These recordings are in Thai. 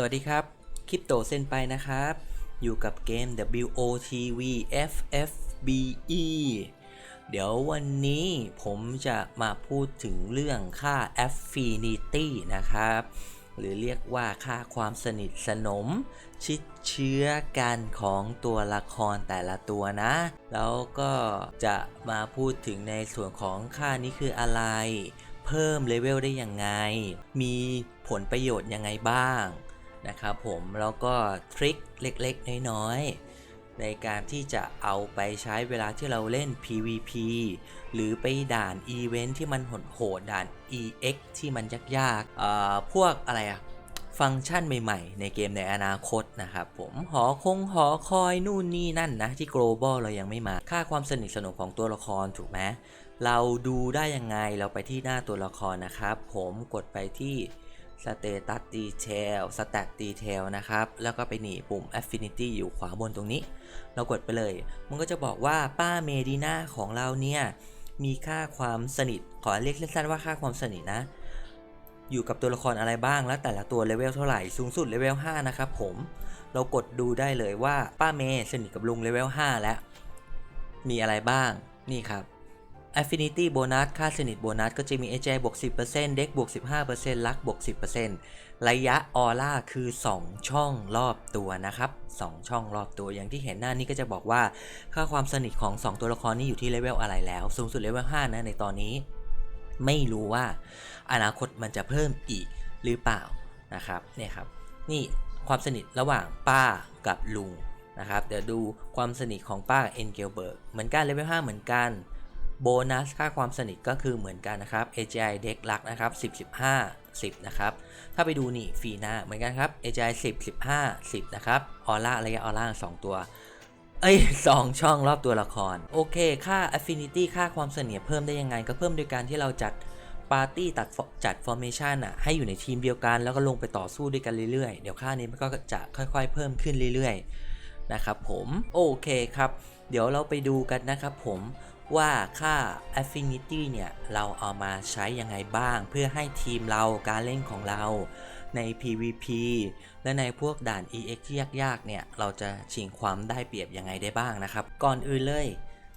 สวัสดีครับ คริปโตเส้นไปนะครับ อยู่กับเกม WOTV FFBE เดี๋ยววันนี้ผมจะมาพูดถึงเรื่องค่า Affinity นะครับ หรือเรียกว่าค่าความสนิทสนม ชิดเชื้อกันของตัวละครแต่ละตัวนะ แล้วก็จะมาพูดถึงในส่วนของค่านี้คืออะไร เพิ่มเลเวลได้ยังไง มีผลประโยชน์ยังไงบ้าง นะครับผมแล้วก็ทริคเล็กๆ น้อยๆ ในการที่จะเอาไปใช้เวลาที่เราเล่น PVP หรือไปด่านอีเวนท์ที่มันโหดๆด่าน EX ที่มันยากๆพวกอะไรอะฟังก์ชันใหม่ๆ ในเกมในอนาคตนะครับผมหอคงหอคอยนู่นนี่นั่นนะ ที่ global เรายังไม่มา ค่าความสนิทสนมของตัวละครถูกไหมเราดูได้ยังไงเราไปที่หน้าตัวละครนะครับ ผมกดไปที่ Status Detail Stat Detail นะครับ แล้วก็ไปหนีปุ่ม Affinity อยู่ขวาบนตรงนี้ เรากดไปเลย มันก็จะบอกว่าป้าเมดีนาของเราเนี่ย มีค่าความสนิท ขอเรียกสั้นๆว่าค่าความสนิทนะ อยู่กับตัวละครอะไรบ้าง และแต่ละตัวเลเวลเท่าไหร่ สูงสุดเลเวล 5 นะครับผม เรากดดูได้เลยว่าป้าเมสนิทกับลุงเลเวล 5 แล้ว มีอะไรบ้าง นี่ครับ Affinity Bonus ค่าสนิทโบนัสก็จะมี AJ บวก 10% Dex บวก 15%ลักบวก 10%ระยะออร่าคือ 2 ช่องรอบตัวนะครับ 2 ช่องรอบตัวอย่างที่เห็นหน้านี้ก็จะบอกว่า ค่าความสนิทของ 2 ตัวละครนี้อยู่ที่เลเวลอะไรแล้ว สูงสุดเลเวล5นะในตอนนี้ ไม่รู้ว่า อนาคตมันจะเพิ่มอีกหรือเปล่านะครับเนี่ยครับ นี่ความสนิทระหว่างป้ากับลุงนะครับเดี๋ยวดูความสนิทของป้ากับเอ็นเกลเบิร์กเหมือนกันเลเวล5เหมือนกัน โบนัสค่าความสนิทก็คือเหมือนกันนะครับ AGI เด็กลักนะครับ10 15 10 นะครับ ถ้าไปดูนี่ฟีนาเหมือนกันครับ AGI 10 15 10 นะครับออร่าระยะออร่า2ตัว เอ้ย2ช่องรอบตัวละคร โอเค ค่า Affinity ค่าความเสนียเพิ่มได้ยังไง ก็เพิ่มโดยการที่เราจัดปาร์ตี้ตัดจัด Formation อะให้อยู่ในทีมเดียวกันแล้วก็ลงไปต่อสู้ด้วยกันเรื่อยๆ เดี๋ยวค่านี้มันก็จะค่อยๆ เพิ่มขึ้นเรื่อยๆ นะครับผม โอเคครับ เดี๋ยวเราไปดูกันนะครับผม ว่าค่า Affinity เนี่ยเราเอามาใช้ยังไงบ้าง เพื่อให้ทีมเราการเล่นของเราใน PVP และในพวกด่าน EX ที่ยากๆเนี่ยเราจะชิงความได้เปรียบยังไงได้บ้างนะครับ ก่อนอื่นเลย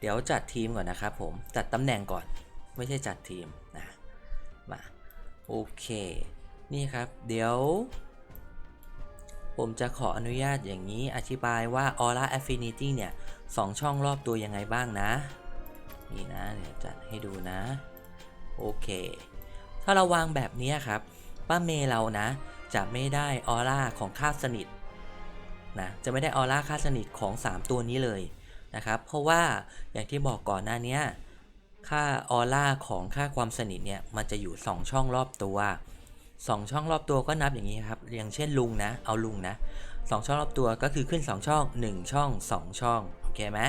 เดี๋ยวจัดทีมก่อนนะครับผมจัดตำแหน่งก่อน ไม่ใช่จัดทีมนะมาโอเค นี่ครับเดี๋ยว ผมจะขออนุญาตอย่างนี้อธิบายว่า Aura Affinity เนี่ยสองช่องรอบตัวยังไงบ้างนะ นี่นะเดี๋ยวจัดให้ดูนะ โอเค ถ้าเราวางแบบนี้ครับ ป้าเมย์เรานะ จะไม่ได้ออร่าของค่าสนิทนะจะไม่ได้ออร่าค่าสนิทของ 3 ตัวนี้เลยนะครับ เพราะว่าอย่างที่บอกก่อนหน้านี้ค่าออร่าของค่าความสนิทเนี่ยมันจะอยู่ 2 ช่องรอบตัว 2 ช่องรอบตัวก็นับอย่างนี้ครับอย่างเช่นลุงนะเอาลุงนะ2ช่องรอบตัวก็คือขึ้น 2 ช่อง 1 ช่อง 2 ช่อง เคไหม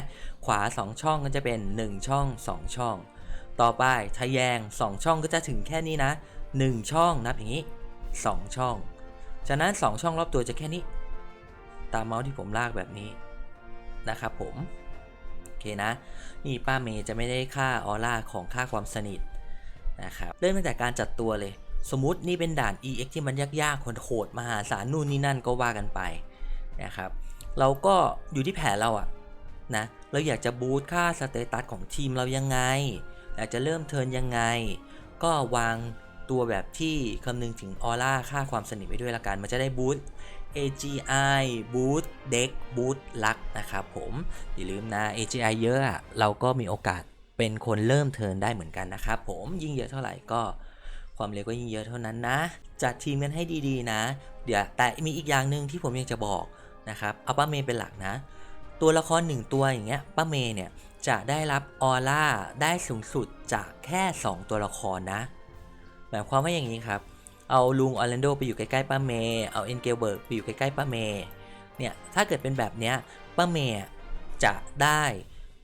ขวา 2 ช่องก็จะเป็น 1 ช่อง 2 ช่อง ต่อไปทะแยง 2 ช่องก็จะถึงแค่นี้นะ 1 ช่องนับอย่างนี้ 2 ช่อง ฉะนั้น 2 ช่องรอบตัวจะแค่นี้ ตามเมาส์ที่ผมลากแบบนี้นะครับผมโอเคนะ นี่ป้าเมย์จะไม่ได้ค่าออร่าของค่าความสนิทนะครับเริ่มตั้งแต่การจัดตัวเลย สมมตินี่เป็นด่าน EX ที่มันยากๆโหดมหาศาลนู่นนี่นั่นก็ว่ากันไปนะครับเราก็อยู่ที่แผนเราอะ นะเราอยากจะบูตค่าสเตตัสของทีมเรายังไงอยากจะเริ่มเทิร์นยังไง ก็วางตัวแบบที่คำนึงถึงออร่าค่าความสนิทไว้ด้วยละกัน มันจะได้บูต AGI บูตเด็กบูตลักนะครับผม อย่าลืมนะ AGI เยอะเราก็มีโอกาสเป็นคนเริ่มเทิร์นได้เหมือนกันนะครับผมยิ่งเยอะเท่าไหร่ก็ความเร็วก็ยิ่งเยอะเท่านั้นนะ จัดทีมกันให้ดีๆนะ เดี๋ยวแต่มีอีกอย่างหนึ่งที่ผมอยากจะบอกนะครับเอาป้าเมย์เป็นหลักนะ ตัวละครหนึ่งตัวอย่างเงี้ยป้าเมย์เนี่ยจะได้รับออร่าได้สูงสุดจากแค่ 2 ตัวละครนะ หมายความว่าอย่างนี้ครับ เอาลุงออร์แลนโดไปอยู่ใกล้ๆป้าเมย์เอาเอ็นเกลเบิร์กไปอยู่ใกล้ๆป้าเมย์เนี่ยถ้าเกิดเป็นแบบเนี้ยป้าเมย์จะได้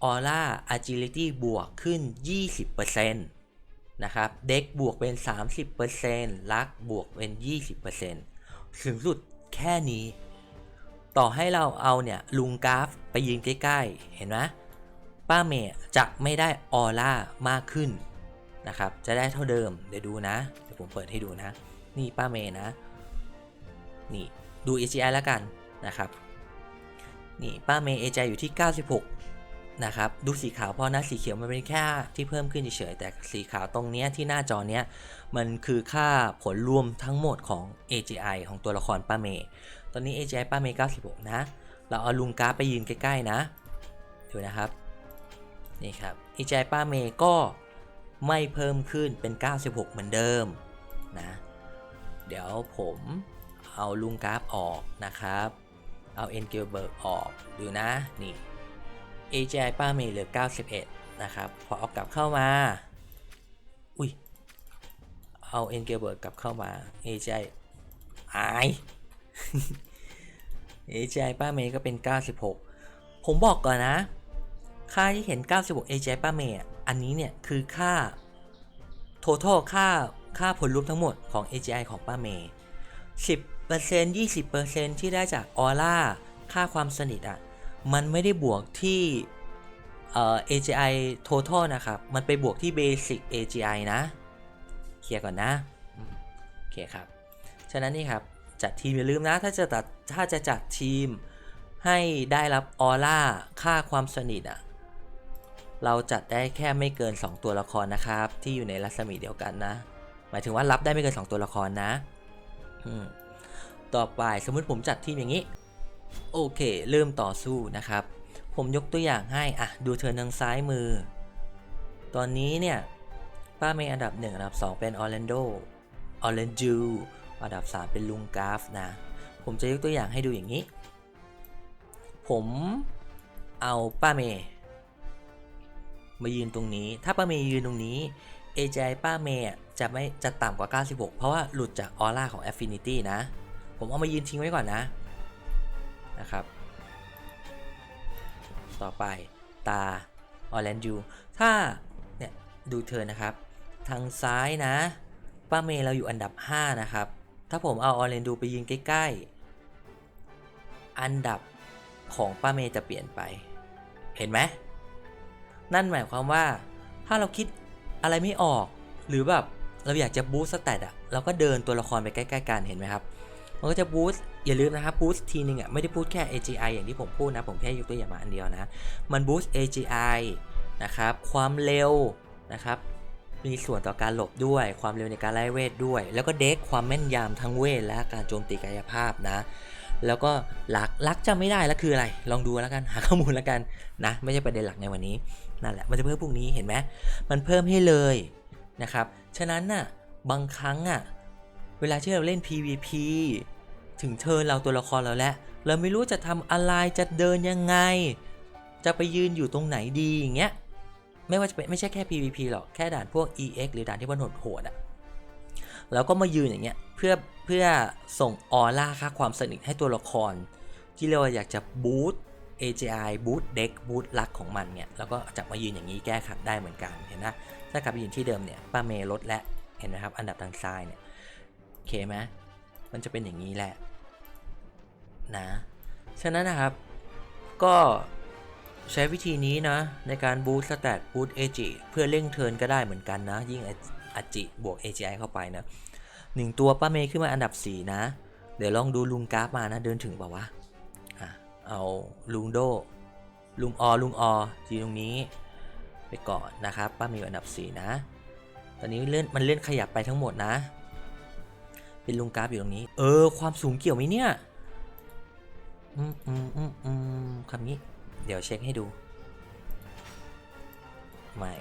ออร่า agility บวกขึ้น 20%นะครับ เด็กบวกเป็น 30%ลักบวกเป็น 20%สูงสุดแค่นี้ ต่อให้เราเอาเนี่ยลุงกราฟไปยืนใกล้ๆ เห็นไหมป้าเมย์จะไม่ได้ออร่ามากขึ้นนะครับ จะได้เท่าเดิม เดี๋ยวดูนะ เดี๋ยวผมเปิดให้ดูนะ นี่ป้าเมย์นะ นี่ดู AGI แล้วกันนะครับ นี่ป้าเมย์ AGI อยู่ที่ 96 นะครับ ดูสีขาวเพราะนะสีเขียวมันเป็นแค่ที่เพิ่มขึ้นเฉยๆแต่สีขาวตรงเนี้ยที่หน้าจอเนี้ยมันคือค่าผลรวมทั้งหมดของ AGI ของตัวละครป้าเมย์ ตอนนี้ AGI ป้าเมย์96 นะ เราเอาลุงกาฟไปยืนใกล้ๆนะ ดูนะครับ นี่ครับ AGI ป้าเมย์ก็ไม่เพิ่มขึ้นเป็น 96 เหมือนเดิมนะ เดี๋ยวผมเอาลุงกราฟออกนะครับ เอาเอ็นเกลเบิร์กออก ดูนะ นี่ AGI ป้าเมย์เหลือ 91 นะครับ พอเอากลับเข้ามา อุ้ย เอาเอ็นเกลเบิร์กกลับเข้ามา AGI หาย AGI ป้าเมย์ก็เป็น 96 ผมบอกก่อนนะ ค่าที่เห็น 96 AGI ป้าเมย์อันนี้เนี่ย คือค่า total ค่าค่าผลรวมทั้งหมดของ AGI ของป้าเมย์ 10% 20%ที่ได้จากออร่าค่าความสนิทอะ มันไม่ได้บวกที่เอ่อ AGI total นะครับ มันไปบวกที่ basic AGI นะ เคลียร์ก่อนนะ โอเคครับ ฉะนั้นนี่ครับ จัดทีมอย่าลืมนะ ถ้าจะตัดถ้าจะจัดทีมให้ได้รับออร่าค่าความสนิทอะเราจัดได้แค่ไม่เกิน 2 ตัวละครนะครับ ที่อยู่ในรัศมีเดียวกันนะ หมายถึงว่ารับได้ไม่เกิน 2 ตัวละครนะต่อไปสมมุติผมจัดทีมอย่างนี้ โอเค เริ่มต่อสู้นะครับ ผมยกตัวอย่างให้อะดูเธอทางซ้ายมือ ตอนนี้เนี่ยป้าเมย์อันดับ 1 อันดับ 2 เป็นออร์แลนโดออร์แลนจู อันดับ 3 เป็นลุงกราฟนะ ผมจะยกตัวอย่างให้ดูอย่างนี้ ผมเอาป้าเมย์มายืนตรงนี้ ถ้าป้าเมย์ยืนตรงนี้ AJ ป้าเมย์จะไม่จะต่ำกว่า 96 เพราะว่าหลุดจากออร่าของ Affinity นะ ผมเอามายืนทิ้งไว้ก่อนนะ นะครับ ต่อไปตาออแลนดูถ้า เนี่ย ดูเธอนะครับ ทางซ้ายนะ ป้าเมย์เราอยู่อันดับ 5 นะครับ ถ้าผมเอาออแลนดูไปยืนใกล้ๆ อันดับของป้าเมย์จะเปลี่ยนไป เห็นไหม นั่นหมายความว่า ถ้าเราคิดอะไรไม่ออก หรือแบบเราอยากจะบูสต์สเตตอะเราก็เดินตัวละครไปใกล้ๆกันเห็นไหมครับ มันก็จะบูสต์อย่าลืมนะครับบูสต์ทีนึงอะไม่ได้พูดแค่ AGI อย่างที่ผมพูดนะ ผมแค่ยกตัวอย่างมาอันเดียวนะ มันบูสต์ AGI นะครับ ความเร็วนะครับ มีส่วนต่อการหลบด้วย ความเร็วในการไล่เวทด้วย แล้วก็เด็กความแม่นยำทั้งเวทและการโจมตีกายภาพนะ แล้วก็ลักลักจำไม่ได้แล้วคืออะไร ลองดูแล้วกันหาข้อมูลแล้วกันนะ ไม่ใช่ประเด็นหลักในวันนี้นั่นแหละมันจะเพิ่มพวกนี้เห็นไหมมันเพิ่มให้เลยนะครับฉะนั้นน่ะบางครั้งอะเวลาที่เราเล่น PVP ถึงเทิร์นเราตัวละครเราแล้วเราไม่รู้จะทำอะไรจะเดินยังไง จะไปยืนอยู่ตรงไหนดีอย่างเงี้ย ไม่ว่าจะเป็นไม่ใช่แค่ PVP หรอกแค่ด่านพวก EX หรือด่านที่มันโหดๆอะแล้วก็มายืนอย่างเงี้ยเพื่อเพื่อส่งออร่าค่าความสนิทให้ตัวละคร ที่เราอยากจะบูต AGI บูตเด็กบูตลักของมันเนี่ยแล้วก็จับมายืนอย่างนี้แก้ขัดได้เหมือนกันเห็นนะถ้ากลับไปยืนที่เดิมเนี่ยป้าเมย์ลดและเห็นไหมครับอันดับทางซ้ายเนี่ยโอเคไหมมันจะเป็นอย่างนี้แหละนะฉะนั้นนะครับก็ ใช้วิธีนี้นะ ในการบูสต์สแตทบูสต์เอจิเพื่อเร่งเทิร์นก็ได้เหมือนกันนะ ยิ่งอจิบวก AGI เข้าไปนะหนึ่งตัวป้าเมย์ขึ้นมาอันดับ 4 นะ เดี๋ยวลองดูลุงกราฟมานะ เดินถึงป่าวะอะเอาลุงโด ลุงออลุงออยืนตรงนี้ ไปก่อนนะครับ ป้าเมย์อันดับ 4 นะ ตอนนี้เลื่อนมันเลื่อนขยับไปทั้งหมดนะ เป็นลุงกราฟอยู่ตรงนี้ เออ ความสูงเกี่ยวไหมเนี่ย อืมอืมอืมอืมคำนี้ เดี๋ยวเช็คให้ดู ไม่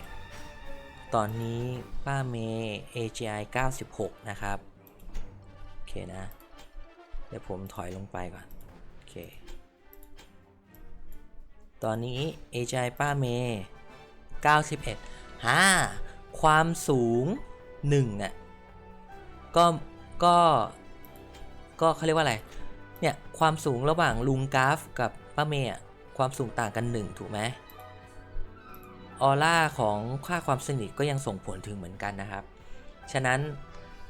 ตอนนี้ป้าเมย์ AGI 96 นะครับ โอเคนะ เดี๋ยวผมถอยลงไปก่อน โอเค ตอนนี้ AGI ป้าเมย์ 91ฮ่าความสูง1อะ ก็ ก็ ก็เขาเรียกว่าอะไร เนี่ย ความสูงระหว่างลุงกราฟกับป้าเมย์อะ ความสูงต่างกัน 1 ถูกไหมออร่าของค่าความสนิทก็ยังส่งผลถึงเหมือนกันนะครับ ฉะนั้น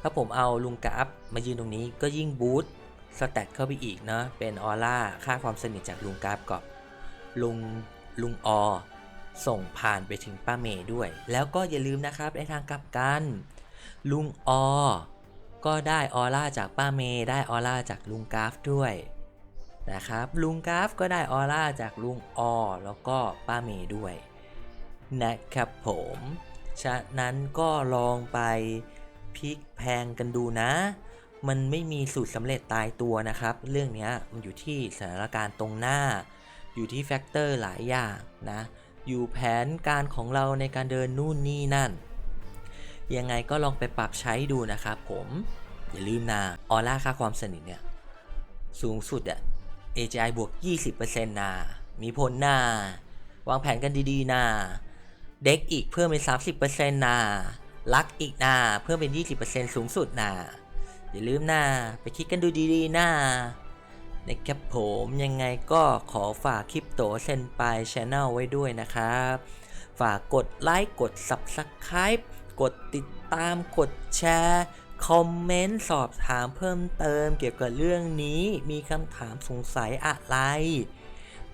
ถ้าผมเอาลุงกราฟมายืนตรงนี้ก็ยิ่งบูสต์สแตทเข้าไปอีกเนาะเป็นออร่าค่าความสนิทจากลุงกราฟกับลุงลุงออส่งผ่านไปถึงป้าเมย์ด้วย แล้วก็อย่าลืมนะครับในทางกลับกัน ลุงออก็ได้ออร่าจากป้าเมย์ได้ออร่าจากลุงกราฟด้วย นะครับลุงกราฟก็ได้ออร่าจากลุงออแล้วก็ป้าเมย์ด้วยนะครับผม ฉะนั้นก็ลองไปพลิกแพงกันดูนะ มันไม่มีสูตรสำเร็จตายตัวนะครับ เรื่องนี้มันอยู่ที่สถานการณ์ตรงหน้า อยู่ที่แฟกเตอร์หลายอย่างนะ อยู่แผนการของเราในการเดินนู่นนี่นั่น ยังไงก็ลองไปปรับใช้ดูนะครับผม อย่าลืมนะออร่าค่าความสนิทเนี่ยสูงสุดอะ AGI บวก 20%นะมีผลนะวางแผนกันดีๆนะเด็กอีกเพิ่มเป็น 30%นะลักอีกนะเพิ่มเป็น 20%สูงสุดนะอย่าลืมนะไปคิดกันดูดีๆนะนะครับผมยังไงก็ขอฝากคลิปโตเซนไปช n แนลไว้ด้วยนะครับ ฝากกดไลค์กด Subscribe กดติดตามกดแชร์ คอมเมนต์สอบถามเพิ่มเติมเกี่ยวกับเรื่องนี้มีคำถามสงสัยอะไร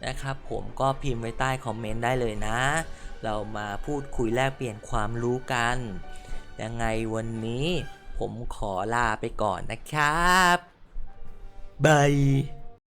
นะครับผมก็พิมพ์ไว้ใต้คอมเมนต์ได้เลยนะ เรามาพูดคุยแลกเปลี่ยนความรู้กัน ยังไงวันนี้ผมขอลาไปก่อนนะครับบาย